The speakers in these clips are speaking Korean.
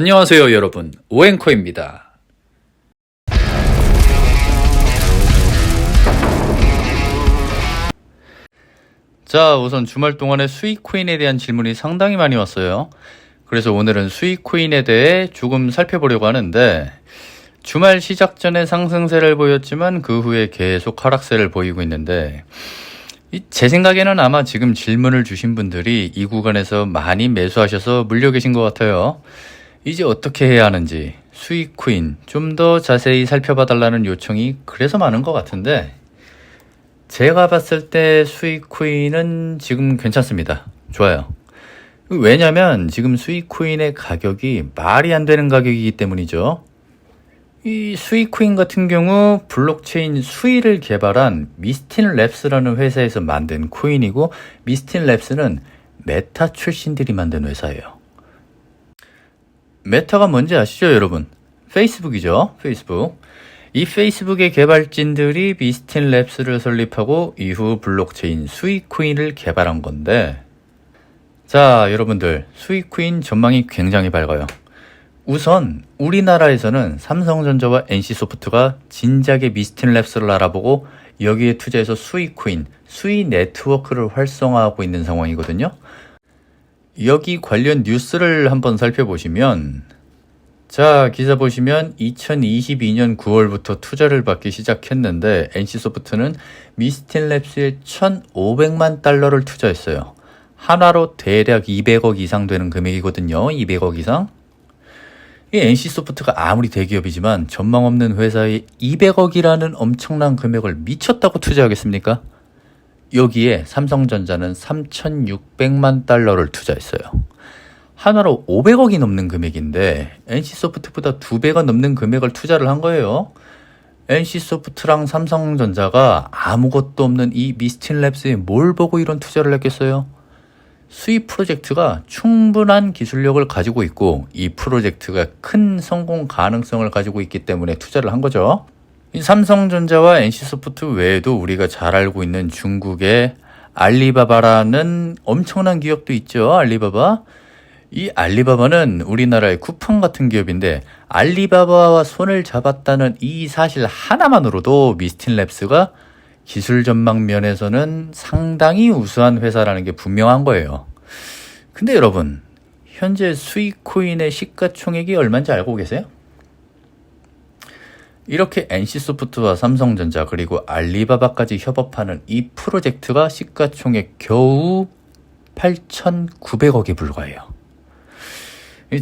안녕하세요 여러분 오앵커입니다. 자 우선 주말 동안에 수익 코인에 대한 질문이 상당히 많이 왔어요. 그래서 오늘은 수익 코인에 대해 조금 살펴보려고 하는데 주말 시작 전에 상승세를 보였지만 그 후에 계속 하락세를 보이고 있는데 이- 제 생각에는 아마 지금 질문을 주신 분들이 이 구간에서 많이 매수하셔서 물려 계신 것 같아요. 이제 어떻게 해야 하는지 수익 코인 좀 더 자세히 살펴봐 달라는 요청이 그래서 많은 것 같은데 제가 봤을 때 수익 코인은 지금 괜찮습니다. 좋아요. 왜냐면 지금 수익 코인의 가격이 말이 안 되는 가격이기 때문이죠. 이 수익 코인 같은 경우 블록체인 수위를 개발한 미스틴 랩스라는 회사에서 만든 코인이고 미스틴 랩스는 메타 출신들이 만든 회사예요. 메타가 뭔지 아시죠, 여러분? 페이스북이죠, 페이스북. 이 페이스북의 개발진들이 미스틴 랩스를 설립하고 이후 블록체인 수익 코인을 개발한 건데 자, 여러분들, 수익 코인 전망이 굉장히 밝아요. 우선 우리나라에서는 삼성전자와 NC소프트가 진작에 미스틴 랩스를 알아보고 여기에 투자해서 수익 코인, 수익 네트워크를 활성화하고 있는 상황이거든요. 여기 관련 뉴스를 한번 살펴보시면 자, 기사 보시면 2022년 9월부터 투자를 받기 시작했는데 NC소프트는 미스틴 랩스에 1,500만 달러를 투자했어요. 하나로 대략 200억 이상 되는 금액이거든요. 200억 이상. 이 NC소프트가 아무리 대기업이지만 전망 없는 회사에 200억이라는 엄청난 금액을 미쳤다고 투자하겠습니까? 여기에 삼성전자는 3,600만 달러를 투자했어요. 하나로 500억이 넘는 금액인데 NC소프트보다 두 배가 넘는 금액을 투자를 한 거예요. NC소프트랑 삼성전자가 아무것도 없는 이 미스틴 랩스에 뭘 보고 이런 투자를 했겠어요? 수입 프로젝트가 충분한 기술력을 가지고 있고 이 프로젝트가 큰 성공 가능성을 가지고 있기 때문에 투자를 한 거죠. 이 삼성전자와 NC소프트 외에도 우리가 잘 알고 있는 중국의 알리바바라는 엄청난 기업도 있죠. 알리바바. 이 알리바바는 우리나라의 쿠팡 같은 기업인데 알리바바와 손을 잡았다는 이 사실 하나만으로도 미스틴 랩스가 기술 전망 면에서는 상당히 우수한 회사라는 게 분명한 거예요. 근데 여러분, 현재 수익 코인의 시가총액이 얼마인지 알고 계세요? 이렇게 NC소프트와 삼성전자 그리고 알리바바까지 협업하는 이 프로젝트가 시가총액 겨우 8,900억에 불과해요.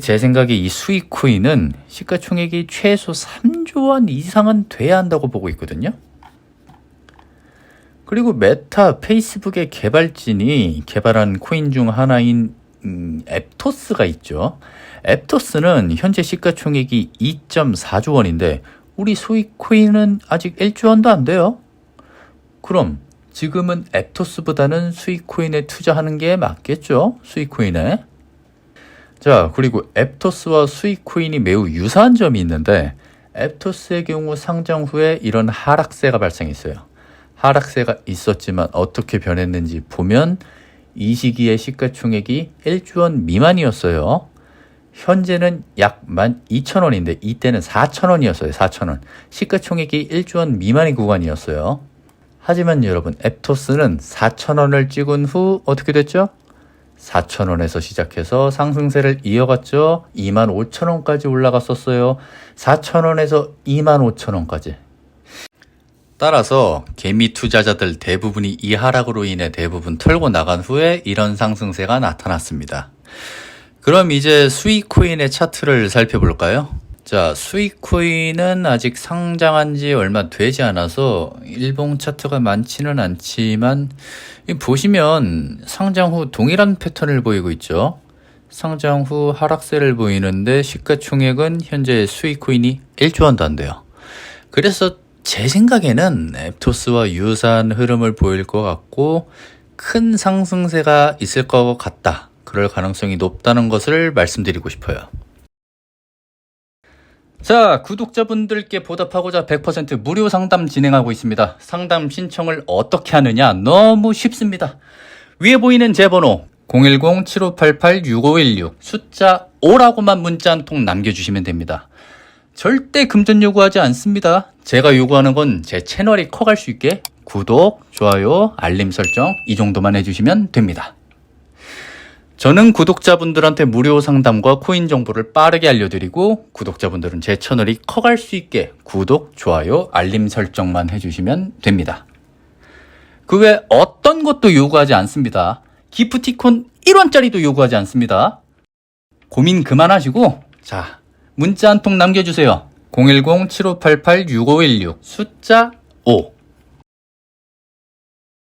제 생각에 이 수익 코인은 시가총액이 최소 3조 원 이상은 돼야 한다고 보고 있거든요. 그리고 메타 페이스북의 개발진이 개발한 코인 중 하나인 음, 앱토스가 있죠. 앱토스는 현재 시가총액이 2.4조 원인데 우리 수익 코인은 아직 1조 원도 안 돼요. 그럼 지금은 앱토스보다는 수익 코인에 투자하는 게 맞겠죠? 수익 코인에. 자, 그리고 앱토스와 수익 코인이 매우 유사한 점이 있는데 앱토스의 경우 상장 후에 이런 하락세가 발생했어요. 하락세가 있었지만 어떻게 변했는지 보면 이 시기의 시가총액이 1조 원 미만이었어요. 현재는 약 12,000원인데 이때는 4,000원이었어요. 4,000원. 시가총액이 1조 원 미만의 구간이었어요. 하지만 여러분, 앱토스는 4,000원을 찍은 후 어떻게 됐죠? 4,000원에서 시작해서 상승세를 이어갔죠. 25,000원까지 올라갔었어요. 4,000원에서 25,000원까지. 따라서 개미 투자자들 대부분이 이 하락으로 인해 대부분 털고 나간 후에 이런 상승세가 나타났습니다. 그럼 이제 수익 코인의 차트를 살펴볼까요? 자, 수익 코인은 아직 상장한 지 얼마 되지 않아서 일봉 차트가 많지는 않지만 이 보시면 상장 후 동일한 패턴을 보이고 있죠. 상장 후 하락세를 보이는데 시가총액은 현재 수익 코인이 1조 원도 안 돼요. 그래서 제 생각에는 앱토스와 유사한 흐름을 보일 것 같고 큰 상승세가 있을 것 같다. 그럴 가능성이 높다는 것을 말씀드리고 싶어요. 자, 구독자분들께 보답하고자 100% 무료 상담 진행하고 있습니다. 상담 신청을 어떻게 하느냐? 너무 쉽습니다. 위에 보이는 제 번호 010-7588-6516 숫자 5라고만 문자 한 통 남겨주시면 됩니다. 절대 금전 요구하지 않습니다. 제가 요구하는 건 제 채널이 커갈 수 있게 구독, 좋아요, 알림 설정 이 정도만 해주시면 됩니다. 저는 구독자분들한테 무료 상담과 코인 정보를 빠르게 알려드리고 구독자분들은 제 채널이 커갈 수 있게 구독, 좋아요, 알림 설정만 해주시면 됩니다. 그 외 어떤 것도 요구하지 않습니다. 기프티콘 1원짜리도 요구하지 않습니다. 고민 그만하시고 자 문자 한 통 남겨주세요. 010-7588-6516 숫자 5